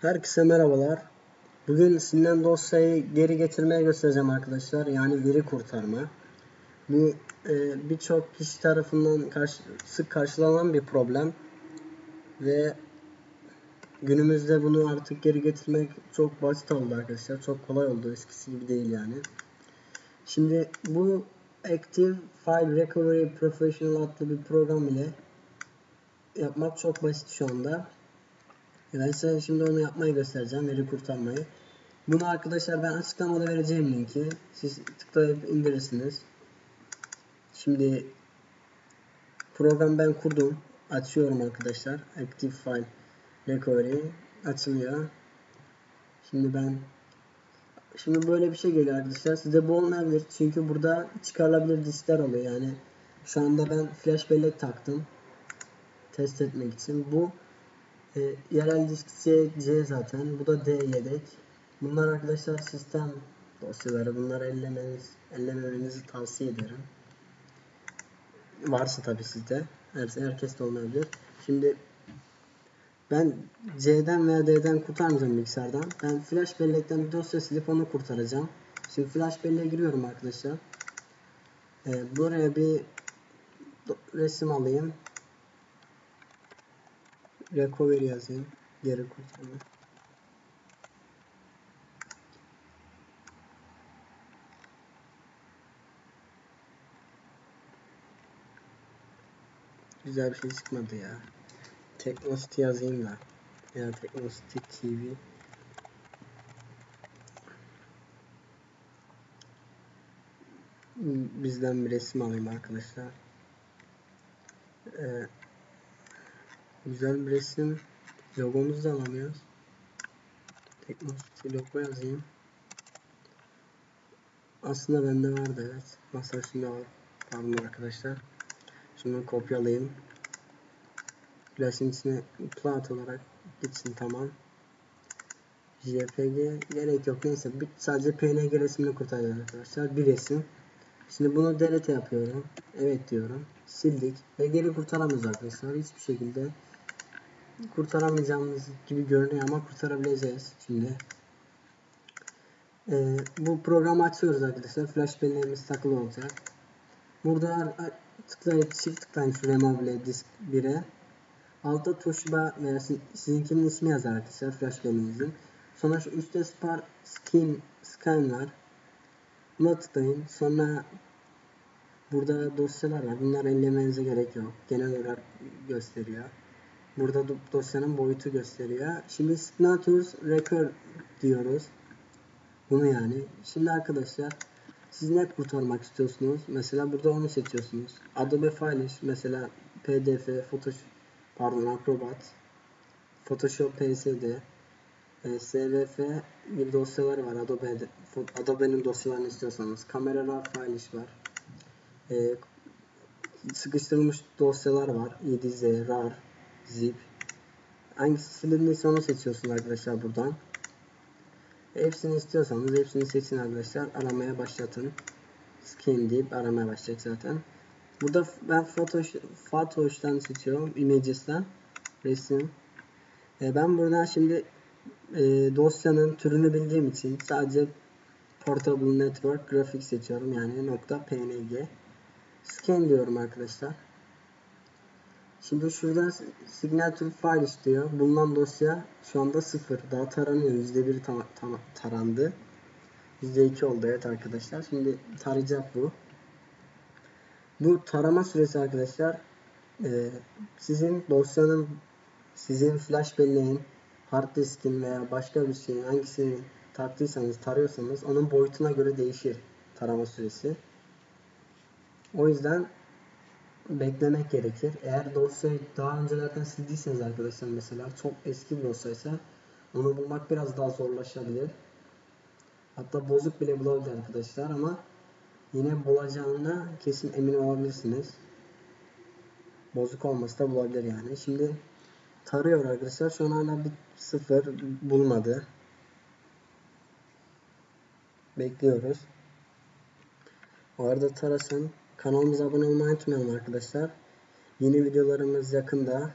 Herkese merhabalar. Bugün silinen dosyayı geri getirmeye göstereceğim arkadaşlar. Yani veri kurtarma. Bu e, birçok kişi tarafından karşı, sık karşılanan bir problem. Ve günümüzde bunu artık geri getirmek çok basit oldu arkadaşlar. Çok kolay oldu. Eskisi gibi değil yani. Şimdi bu Active File Recovery Professional adlı bir program ile yapmak çok basit şu anda. Ben size şimdi onu yapmayı göstereceğim. Veri kurtarmayı. Bunu arkadaşlar ben açıklamada vereceğim linki. Siz tıklayıp indirirsiniz. Şimdi program ben kurdum. Açıyorum arkadaşlar. Active File Recovery açılıyor. Şimdi ben Şimdi böyle bir şey geliyor arkadaşlar. Size bu olmayabilir. Çünkü burada çıkarılabilir diskler oluyor. Yani şu anda ben flash bellek taktım. Test etmek için. Bu e, yerel disk C, C zaten. Bu da D yedek. Bunlar arkadaşlar sistem dosyaları. Bunları ellemeniz, ellememenizi tavsiye ederim. Varsa tabi sizde. Her, herkes de olmayabilir. Şimdi ben C'den veya D'den kurtarmayacağım bilgisayardan. Ben flash bellekten bir dosya silip onu kurtaracağım. Şimdi flash belleğe giriyorum arkadaşlar. Ee, buraya bir resim alayım. Recovery yazayım. Geri kurtarma. Güzel bir şey çıkmadı ya. Teknosity yazayım da. Ya Teknosity TV. Bizden bir resim alayım arkadaşlar. Ee, güzel bir resim. Logomuzu da alamıyoruz. Teknosity logo yazayım. Aslında bende vardı evet. Masa şimdi var. Pardon arkadaşlar. Şunu kopyalayayım. Flash'ın içine plat olarak gitsin tamam. JPG gerek yok neyse bir, sadece PNG resmini kurtaracağız arkadaşlar bir resim. Şimdi bunu delete yapıyorum. Evet diyorum. Sildik ve geri kurtaramıyoruz arkadaşlar hiçbir şekilde kurtaramayacağımız gibi görünüyor ama kurtarabileceğiz şimdi. Ee, bu programı açıyoruz arkadaşlar. Flash belleğimiz takılı olacak. Burada tıklayıp çift tıklayın şu remove disk 1'e. Altta Toshiba veya sizinkinin ismi yazar arkadaşlar flash belleğinizin. Sonra şu üstte Spar Skin Scan var. Buna tıklayın. Sonra burada dosyalar var. Bunları ellemenize gerek yok. Genel olarak gösteriyor. Burada dosyanın boyutu gösteriyor. Şimdi Signatures Record diyoruz. Bunu yani. Şimdi arkadaşlar siz ne kurtarmak istiyorsunuz? Mesela burada onu seçiyorsunuz. Adobe File mesela PDF, Photoshop, pardon Acrobat, Photoshop PSD, e, SVF bir dosyaları var. Adobe'de, Adobe'nin dosyalarını istiyorsanız. Kamera RAW file var. E, sıkıştırılmış dosyalar var. 7Z, RAR, ZIP. Hangisi silindiyse onu seçiyorsunuz arkadaşlar buradan. Hepsini istiyorsanız hepsini seçin arkadaşlar. Aramaya başlatın. Skin deyip aramaya başlayacak zaten. Burada ben Photoshop'tan seçiyorum. Images'ten. Resim. E, ben buradan şimdi e, dosyanın türünü bildiğim için sadece Portable Network Graphics seçiyorum. Yani nokta .png. Scan diyorum arkadaşlar. Şimdi şurada signature file istiyor. Bulunan dosya şu anda 0. Daha taranıyor. %1 tam, tam, tarandı. %2 oldu evet arkadaşlar. Şimdi tarayacak bu. Bu tarama süresi arkadaşlar e, sizin dosyanın sizin flash belleğin hard diskin veya başka bir şeyin hangisini taktıysanız tarıyorsanız onun boyutuna göre değişir tarama süresi. O yüzden beklemek gerekir. Eğer dosyayı daha öncelerden sildiyseniz arkadaşlar mesela çok eski bir dosyaysa onu bulmak biraz daha zorlaşabilir. Hatta bozuk bile bulabilir arkadaşlar ama yine bulacağına kesin emin olabilirsiniz. Bozuk olması da bulabilir yani. Şimdi tarıyor arkadaşlar. Şu an hala bir sıfır bulmadı. Bekliyoruz. O arada tarasın. Kanalımıza abone olmayı unutmayalım arkadaşlar. Yeni videolarımız yakında.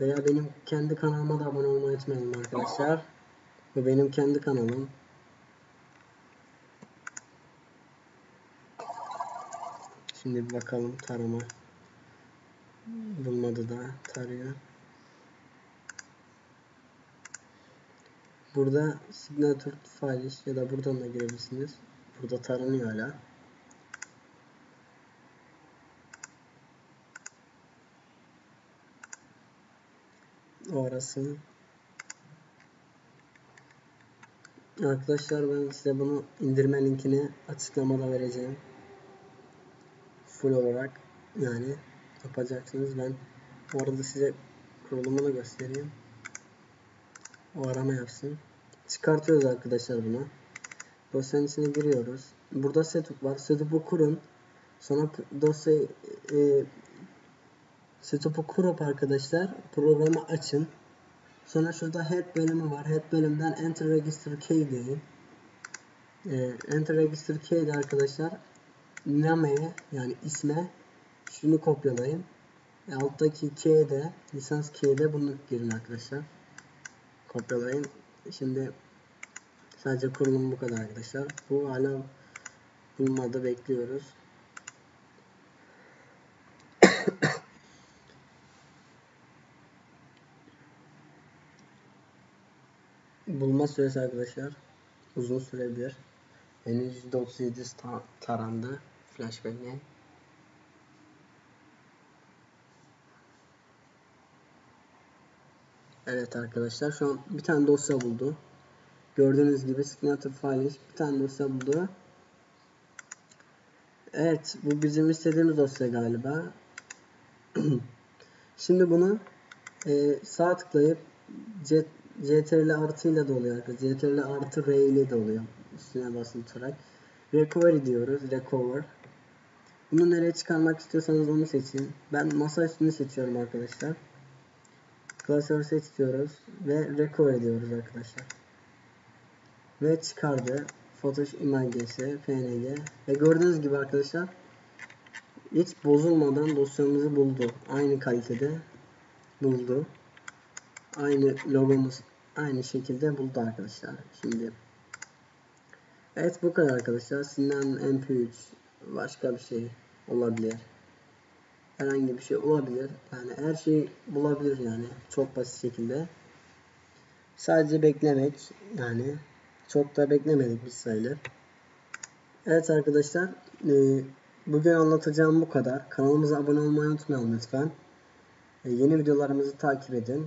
Veya benim kendi kanalıma da abone olmayı unutmayın arkadaşlar. Bu benim kendi kanalım. Şimdi bir bakalım tarama. Bulmadı da tarıyor. Burada signature file ya da buradan da girebilirsiniz. Burada taranıyor hala. Orası. Arkadaşlar ben size bunu indirme linkini açıklamada vereceğim. Full olarak yani yapacaksınız. Ben orada size kurulumunu göstereyim. O arama yapsın. Çıkartıyoruz arkadaşlar bunu. Dosyanın içine giriyoruz. Burada setup var. Setup'u kurun. Sonra dosyayı e, setup'u kurup arkadaşlar programı açın. Sonra şurada head bölümü var. Head bölümden enter register key deyin. E, enter register key'de arkadaşlar name'ye yani isme şunu kopyalayın. E, alttaki key'de lisans key'de bunu girin arkadaşlar. Kopyalayın. Şimdi sadece kurulum bu kadar arkadaşlar. Bu hala bulmadı bekliyoruz. Bulma süresi arkadaşlar uzun sürebilir. Henüz %37 ta tarandı flashbang'e. Evet arkadaşlar şu an bir tane dosya buldu. Gördüğünüz gibi signature file bir tane dosya buldu. Evet bu bizim istediğimiz dosya galiba. Şimdi bunu e, sağ tıklayıp CTRL artı ile de oluyor arkadaşlar. CTRL artı R ile de oluyor. Üstüne basılı tutarak. Recovery diyoruz. Recover. Bunu nereye çıkarmak istiyorsanız onu seçin. Ben masa üstünü seçiyorum arkadaşlar. Klasör seç diyoruz ve recover ediyoruz arkadaşlar. Ve çıkardı. Photoshop imagesi, PNG ve gördüğünüz gibi arkadaşlar hiç bozulmadan dosyamızı buldu. Aynı kalitede buldu. Aynı logomuz aynı şekilde buldu arkadaşlar. Şimdi Evet bu kadar arkadaşlar. Sinan MP3 başka bir şey olabilir. Herhangi bir şey olabilir. Yani her şeyi bulabilir yani. Çok basit şekilde. Sadece beklemek yani çok da beklemedik bir sayılır. Evet arkadaşlar e, bugün anlatacağım bu kadar. Kanalımıza abone olmayı unutmayalım lütfen. E, yeni videolarımızı takip edin.